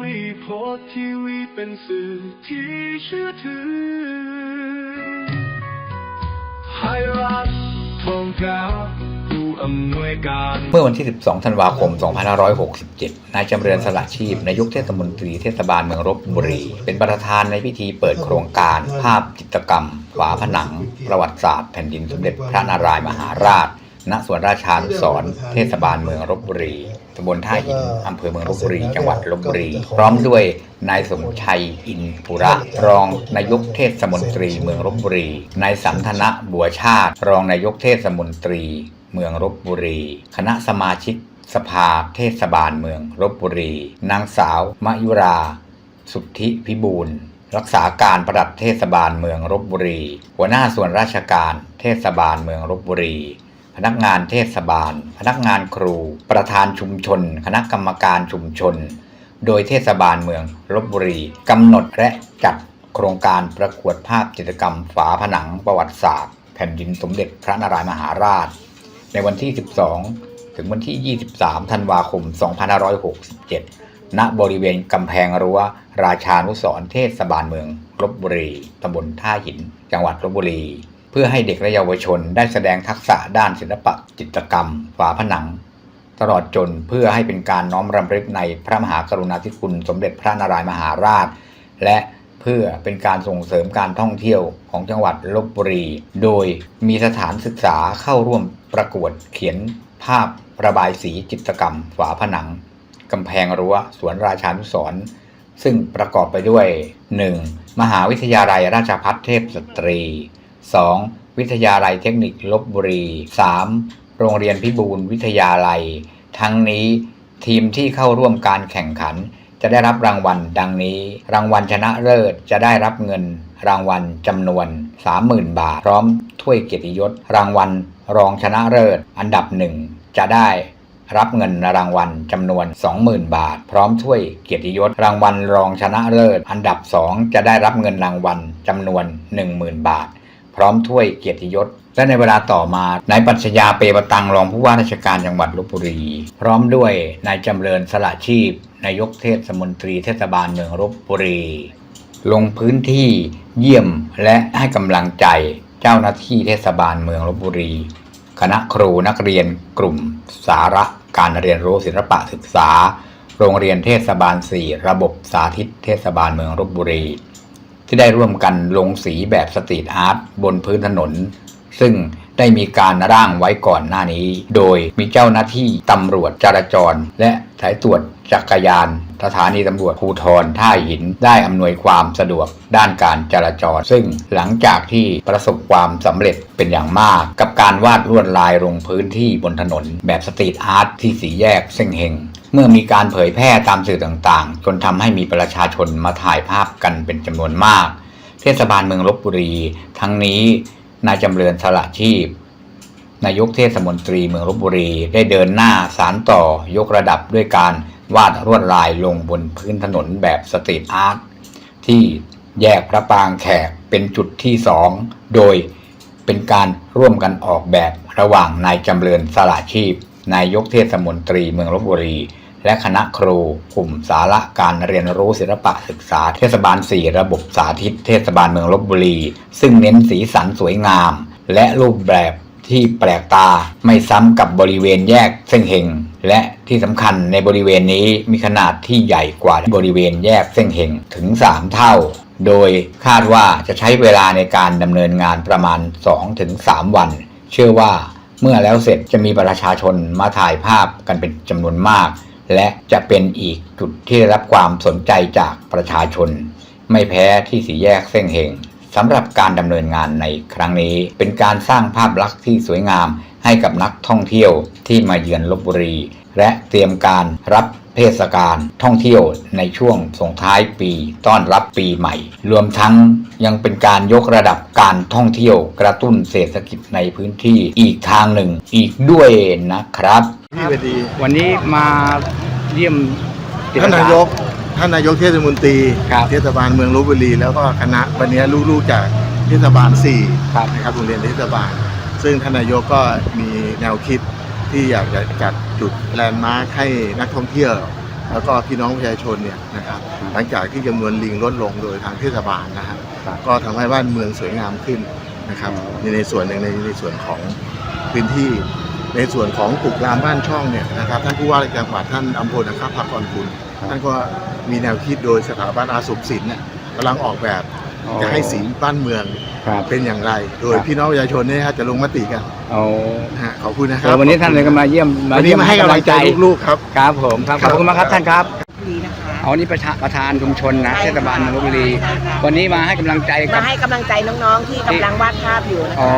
วิโพสทีวีเป็นสื่อที่เชื่อถือไทยรัฐทองกาผู้อำนวยการ เมื่อวันที่ 12 ธันวาคม 2567 นายจำเริญสละชีพนายกเทศมนตรีเทศบาลเมืองรบบุรี เป็นประธานในพิธีเปิดโครงการ ภาพจิตรกรรม ฝาผนัง ประวัติศาสตร์แผ่นดินสมเด็จพระนารายมหาราช ณสวนราชานุสรณ์เทศบาลเมืองรบบุรีตำบลท่าหินอำเภอเมืองรบบุรี จังหวัดลบบุรี พร้อมด้วยนายสมชัยอินปุระ รองนายกเทศมนตรีเมืองรบบุรี นายสันทนะบัวชาติ รองนายกเทศมนตรี เมืองรบบุรี คณะสมาชิก สภาเทศบาลเมืองรบบุรี นางสาวมยุรา สุทธิพิบูลรักษาการประดับเทศบาลเมืองรบบุรี หัวหน้าส่วนราชการเทศบาลเมืองรบบุรี พนักงานเทศบาล พนักงานครู ประธานชุมชน คณะกรรมการชุมชน โดยเทศบาลเมืองลบบุรีกำหนดและจัดโครงการประกวดภาพจิตรกรรมฝาผนังประวัติศาสตร์ แผ่นดินสมเด็จพระนารายมหาราช ในวันที่ 12 ถึงวันที่ 23 ธันวาคม 2567 ณ บริเวณกำแพงรั้ว ราชานุสรเทศบาลเมืองลบบุรีตำบลท่าหิน จังหวัดลบบุรี เพื่อให้เด็กและเยาวชนได้แสดงทักษะด้านศิลปะจิตรกรรม ฝาผนัง ตลอดจนเพื่อให้เป็นการน้อมรำลึกในพระมหากรุณาธิคุณสมเด็จพระนารายมหาราช และเพื่อเป็นการส่งเสริมการท่องเที่ยวของจังหวัดลบบุรี โดยมีสถานศึกษาเข้าร่วมประกวดเขียนภาพระบายสีจิตรกรรม ฝาผนังกำแพงรั้วสวนราชานุสร์ซึ่งประกอบไปด้วย 1. มหาวิทยาลัยราชภัฏเทพสตรี 2. วิทยาลัยเทคนิคลบบุรี 3. โรงเรียนพิบูลวิทยาลัย ทั้งนี้ทีมที่เข้าร่วมการแข่งขัน จะได้รับรางวัลดังนี้ รางวัลชนะเลิศจะได้รับเงิน รางวัลจำนวน 30,000 บาท พร้อมถ้วยเกียรติยศ รางวัลรองชนะเลิศอันดับหนึ่งจะได้รับเงินรางวัลจำนวน 20,000 บาท พร้อมถ้วยเกียรติยศ รางวัลรองชนะเลิศ อันดับสองจะได้รับเงินรางวัลจำนวน 10,000 บาท พร้อมถ้วยเกียรติยศ และในเวลาต่อมานายปัชญาเปประตังรองผู้ว่าราชการจังหวัดลบบุรี พร้อมด้วยนายจำเริญสละชีพนายกเทศมนตรีเทศบาลเมืองลบบุรี ลงพื้นที่เยี่ยมและให้กำลังใจเจ้าหน้าที่เทศบาลเมืองลบบุรี คณะครูนักเรียนกลุ่ม สาระการเรียนรู้ศิลปะศึกษา โรงเรียนเทศบาล 4 ระบบสาธิตเทศบาลเมืองลบบุรี ที่ได้ร่วมกันลงสีแบบสตรีทอาร์ตบนพื้นถนน ซึ่ง ได้มีการร่างไว้ก่อนหน้านี้ โดยมีเจ้าหน้าที่ตำรวจจราจร และสายตรวจจักรยาน สถานีตำรวจภูทรท่าหินได้อำนวยความสะดวกด้านการจราจร ซึ่งหลังจากที่ประสบความสำเร็จเป็นอย่างมาก กับการวาดลวดลายลงพื้นที่บนถนน แบบสตรีทอาร์ตที่สีแยกเส้งเฮงเมื่อมีการเผยแพร่ตามสื่อต่างๆ จนทำให้มีประชาชนมาถ่ายภาพกันเป็นจำนวนมาก เทศบาลเมืองลบบุรี ทั้งนี้ นายจำเริญสละชีพ นายกเทศมนตรีเมืองลบบุรีได้เดินหน้าสารต่อยกระดับด้วยการวาดลวดลายลงบนพื้นถนนแบบสตรีทอาร์ตที่แยกพระปางแขกเป็นจุดที่สองโดยเป็นการร่วมกันออกแบบระหว่างนายจำเริญสละชีพ นายกเทศมนตรีเมืองลบบุรี และคณะครูกลุ่มสาระการเรียนรู้ศิลปะศึกษา เทศบาล 4 ระบบสาธิต เทศบาลเมืองลบบุรี ซึ่งเน้นสีสันสวยงาม และรูปแบบที่แปลกตาไม่ซ้ำกับบริเวณแยกเส้งเฮงและที่สำคัญในบริเวณนี้มีขนาดที่ใหญ่กว่าบริเวณแยกเส้งเฮงถึง 3 เท่า โดยคาดว่าจะใช้เวลาในการดำเนินงานประมาณ 2-3 วัน เชื่อว่าเมื่อแล้วเสร็จจะมีประชาชนมาถ่ายภาพกันเป็นจำนวนมาก และจะเป็นอีกจุดที่ได้รับความสนใจจากประชาชน ไม่แพ้ที่สีแยกเส้งเฮงสำหรับการดำเนินงานในครั้งนี้ เป็นการสร้างภาพลักษณ์ที่สวยงามให้กับนักท่องเที่ยวที่มาเยือนลบบุรี และเตรียมการรับ เทศกาลท่องเที่ยวในช่วงส่งท้ายปีต้อนรับปีใหม่ รวมทั้งยังเป็นการยกระดับการท่องเที่ยวกระตุ้นเศรษฐกิจในพื้นที่อีกทางหนึ่งอีกด้วยนะครับพี่บดีวันนี้มาเยี่ยมจิตรท่านศนาสตยร์กท่านนายกเทศมนตรีครับเทศบาลเมืองลบบุรี แล้วก็คณะวันนี้ลูกๆจากเทศบาล4ครับนะครับโรงเรียนเทศบาล ซึ่งท่านนายกก็มีแนวคิด ที่อยากจะจัดจุดแลนด์มาร์คให้นักท่องเที่ยว แล้วก็พี่น้องประชาชนเนี่ยนะครับหลังจากที่จำนวนลิงลดลงโดยทางเทศบาลนะฮะครับก็ทำให้บ้านเมืองสวยงามขึ้นนะครับอ๋อในในส่วนหนึ่งในในส่วนของพื้นที่ ในส่วนของปลูกรามบ้านช่องเนี่ยนะครับท่านผู้ว่าราชการจังหวัดท่านอำพลนะครับภากรคุณท่านก็มีแนวคิดโดยสถาบันอาสุขศิลป์เนี่ยกำลังออกแบบอ๋อจะให้สีบ้านเมือง ครับเป็นอย่างไร โดยครับพี่น้องประชาชนเนี่ยฮะจะลงมติกันเอานะฮะขอบคุณนะคเอรัอบวันนี้ท่านเลยก็มาเยี่ยมวันนี้มาให้กำลังใจลูกๆครับครับผมครับขอบคุณมากครับท่านครับดีนะคะเอานี่ประธานประธานชุมชนนะใช่เทค่ะศบาลเมืองลบบุรีใช่ค่ะวันนี้มาให้กำลังใจกัมาบให้กำลังใจน้องๆที่กำลังวาดภาพอยู่นะอ๋อคะ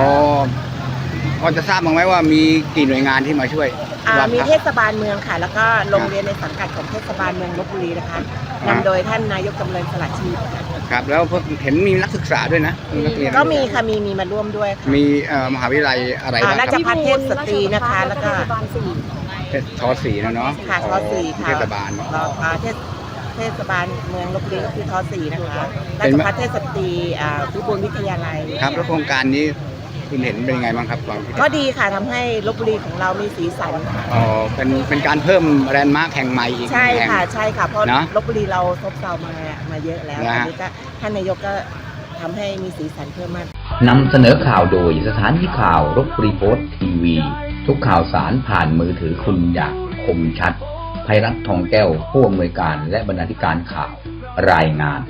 พอจะทราบบ้างไหมว่ามีกี่หน่วยงานที่มาช่วย อ่าวาดมีภาพเทศบาลเมืองค่ะ แล้วก็โรงเรียนในสังกัดของเทศบาลเมืองลบบุรีนะคะอ่านำโดยท่านนายกจำเริญสลัดชีพค่ะครับแล้วเพิ่งเห็นมีนักศึกษาด้วยนะมีนักเรียนก็มีค่ะมีมีมาร่วมด้วยค่ะมีเอ่อมหาวิทยาลัยอะไรอ่าบ้างราคชรับภัฏเทพสตรีนะคะ แล้วก็ ทอสีนะเนาะค่ะทอสีค่ะ เทศบาลแล้วอ่าเทศเทศบาลเมืองลบบุรีก็คือทอสีนะคะเป็รานชไหมภัฏเทศสตรีอ่าพิบูลวิทยาลัย ครับแล้วโครงการนี้ คุณเห็นเป็นยังไงบ้างครับความคิดเห็นก็ดีค่ะทำให้ลบบุรีของเรามีสีสันค่ะอ๋อเป็นเป็นการเพิ่มแรนด์มาร์คแห่งใหม่อีกใช่แห่ง ค่ะใช่ค่ะเพราะนะลบบุรีเราซบเซามามาเยอะแล้วนะตฮะอนนี้ก็ท่านนายกก็ทำให้มีสีสันเพิ่มมาก นำเสนอข่าวโดยสถานีข่าวรบรีโพสต์ทีวี ทุกข่าวสารผ่านมือถือคุณอย่างคมชัดภัยรัฐทองแก้วผู้อำนวยการและบรรณาธิการข่าวรายงาน